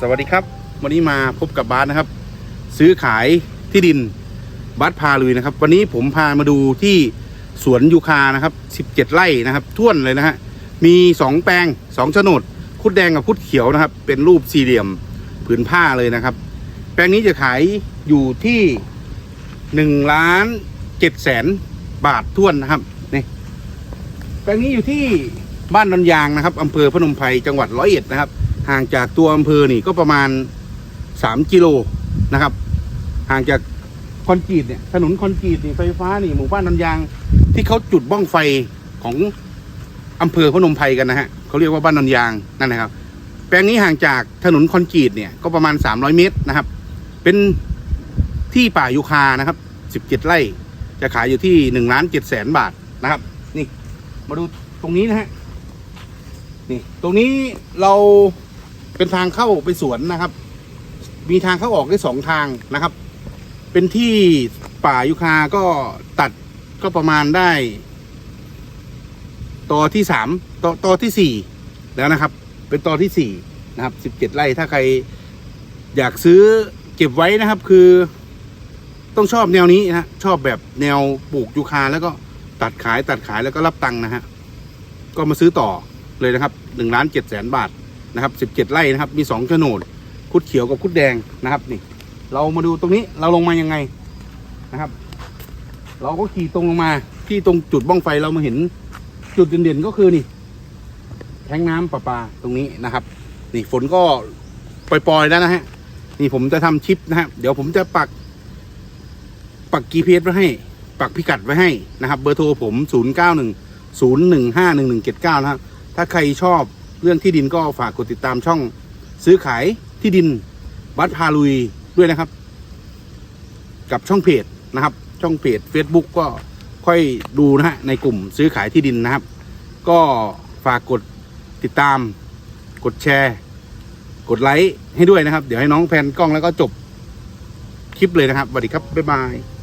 สวัสดีครับ วันนี้มาพบกับบาสนะครับ ซื้อขายที่ดินบาสพาลุยนะครับ วันนี้ผมพามาดูที่สวนยูคานะครับ 17 ไร่นะครับท่วนเลยนะฮะมี 2 แปลง2โฉนดคุดแดงกับคุดเขียวนะครับ เป็นรูปสี่เหลี่ยมผืนผ้าเลยนะครับ แปลงนี้จะขายอยู่ที่1ล้าน7แสนบาทท่วนนะครับนี่แปลงนี้อยู่ที่บ้านดอนยางนะครับอำเภอพนมไพรจังหวัดร้อยเอ็ดนะครับ ห่างจากตัวอำเภอนี่ก็ประมาณ 3 กิโลนะครับ ห่างจากคอนกรีตเนี่ยถนนคอนกรีตนี่ไฟฟ้านี่หมู่บ้านดอนยาง ที่เขาจุดบ้องไฟของอำเภอพนมไพรกันนะฮะเขาเรียกว่าบ้านดอนยางนั่นนะครับ แปลงนี้ห่างจากถนนคอนกรีตเนี่ยก็ประมาณ 300 เมตรนะครับ เป็นที่ป่ายูคานะครับ 17 ไร่จะขายอยู่ที่1ล้าน7แสนบาทนะครับ นี่มาดูตรงนี้นะฮะนี่ตรงนี้เรา เป็นทางเข้าไปสวนนะครับ มีทางเข้าออกได้สองทางนะครับ เป็นที่ป่ายุคาก็ตัดก็ประมาณได้ต่อที่สามต่อต่อที่สี่แล้วนะครับ เป็นต่อที่สี่นะครับสิบเจ็ดไร่ถ้าใครอยากซื้อเก็บไว้นะครับ คือต้องชอบแนวนี้นะชอบแบบแนวปลูกยูคาแล้วก็ตัดขายตัดขายแล้วก็รับตังค์นะฮะก็มาซื้อต่อเลยนะครับหนึ่งล้านเจ็ดแสนบาท นะครับสิบเจ็ดไร่นะครับ มีสองโฉนดคุดเขียวกับคุดแดงนะครับนี่ เรามาดูตรงนี้เราลงมายังไงนะครับ เราก็ขี่ตรงลงมาที่ตรงจุดบ้องไฟเรามาเห็นจุดเด่นๆก็คือนี่ แทงน้ำประปาตรงนี้นะครับ นี่ฝนก็ปล่อยๆแล้วนะฮะนี่ผมจะทำชิปนะฮะเดี๋ยวผมจะปัก ปักกีเพสไว้ให้ ปักพิกัดไว้ให้นะครับ เบอร์โทรผม 0 9 1 0 1 5 1 1 7 9 นะครับถ้าใครชอบ เรื่องที่ดินก็ฝากกดติดตามช่องซื้อขายที่ดินวัดพาลุยด้วยนะครับ กับช่องเพจนะครับ ช่องเพจ Facebook ก็ค่อยดูนะฮะในกลุ่มซื้อขายที่ดินนะครับ ก็ฝากกดติดตาม กดแชร์ กดไลค์ให้ด้วยนะครับ เดี๋ยวให้น้องแพนกล้องแล้วก็จบคลิปเลยนะครับสวัสดีครับบ๊ายบาย